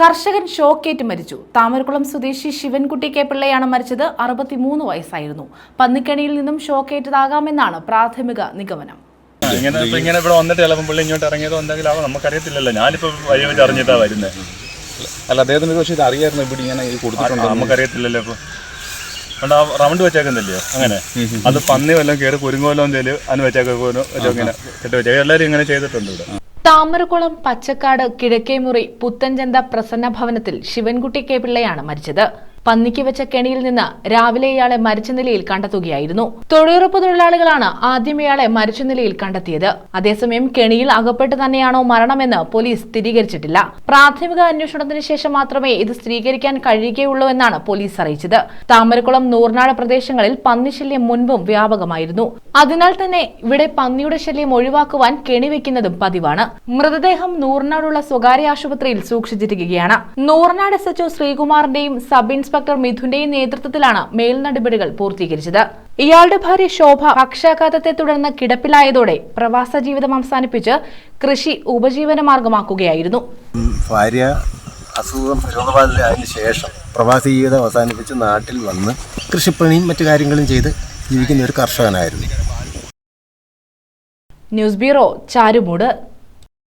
കർഷകൻ ഷോക്കേറ്റ് മരിച്ചു. താമരക്കുളം സ്വദേശി ശിവൻകുട്ടി കെ പിള്ളയാണ് മരിച്ചത്. അറുപത്തിമൂന്ന് വയസ്സായിരുന്നു. പന്നിക്കണിയിൽ നിന്നും ഷോക്കേറ്റതാകാമെന്നാണ് പ്രാഥമിക നിഗമനം. ഇങ്ങനെ ഇങ്ങനെ ഇവിടെ വന്നിട്ട് ചിലപ്പോൾ പുള്ളി ഇങ്ങോട്ട് ഇറങ്ങിയതോ എന്തെങ്കിലും ആവും നമുക്കറിയത്തില്ലല്ലോ. ഞാനിപ്പോൾ വഴി വെച്ച് അറിഞ്ഞിട്ടാ വരുന്നത് അല്ല അദ്ദേഹത്തിന് പക്ഷേ ഇത് അറിയായിരുന്നു ഇവിടെ ഇങ്ങനെ കൊടുത്തിട്ടുണ്ട്? നമുക്കറിയത്തില്ലല്ലോ ഇപ്പൊ. അതുകൊണ്ട് ആ റൗണ്ട് വെച്ചേക്കുന്നില്ലയോ? അങ്ങനെ. അത് പന്നി വല്ലതും കയറി കുരുങ്ങുവല്ലോ എന്തെങ്കിലും അതിന് വെച്ചേക്കോ ഇങ്ങനെ കെട്ടി വെച്ചേക്കും എല്ലാവരും ഇങ്ങനെ ചെയ്തിട്ടുണ്ട് ഇവിടെ. താമരക്കുളം പച്ചക്കാട് കിഴക്കേമുറി പുത്തൻചന്ത പ്രസന്ന ഭവനത്തിൽ ശിവൻകുട്ടി കെ പിള്ളയാണ് മരിച്ചത്. പന്നിക്ക് വെച്ച കെണിയിൽ നിന്ന് രാവിലെ ഇയാളെ മരിച്ച നിലയിൽ കണ്ടെത്തുകയായിരുന്നു. തൊഴിലുറപ്പ് തൊഴിലാളികളാണ് ആദ്യം ഇയാളെ മരിച്ച നിലയിൽ കണ്ടെത്തിയത്. അതേസമയം കെണിയിൽ അകപ്പെട്ട് തന്നെയാണോ മരണമെന്ന് പോലീസ് സ്ഥിരീകരിച്ചിട്ടില്ല. പ്രാഥമിക അന്വേഷണത്തിന് ശേഷം മാത്രമേ ഇത് സ്ഥിരീകരിക്കാൻ കഴിയുകയുള്ളൂ എന്നാണ് പോലീസ് അറിയിച്ചത്. താമരക്കുളം നൂർനാട് പ്രദേശങ്ങളിൽ പന്നിശല്യം മുൻപും വ്യാപകമായിരുന്നു. അതിനാൽ തന്നെ ഇവിടെ പന്നിയുടെ ശല്യം ഒഴിവാക്കുവാൻ കെണിവെക്കുന്നതും പതിവാണ്. മൃതദേഹം നൂർനാടുള്ള സ്വകാര്യ ആശുപത്രിയിൽ സൂക്ഷിച്ചിരിക്കുകയാണ്. നൂർനാട് എസ് എച്ച്ഒ ശ്രീകുമാറിന്റെയും സബ് ഇൻസ്പെക്ടർ മിഥുന്റെയും നേതൃത്വത്തിലാണ് മേൽനടപടികൾ പൂർത്തീകരിച്ചത്. ഇയാളുടെ ഭാര്യ ശോഭ പക്ഷാഘാതത്തെ തുടർന്ന് കിടപ്പിലായതോടെ പ്രവാസ ജീവിതം അവസാനിപ്പിച്ച് കൃഷി ഉപജീവന മാർഗമാക്കുകയായിരുന്നു. ഭാര്യ അസുഖം രോഗബാധിതരായതിനു ശേഷം പ്രവാസി ജീവിതം അവസാനിപ്പിച്ച് നാട്ടിൽ വന്ന് കൃഷിപ്പണിയും മറ്റു കാര്യങ്ങളും ചെയ്ത് ജീവിക്കുന്ന ഒരു കർഷകനായിരുന്നു. News bureau Charummood.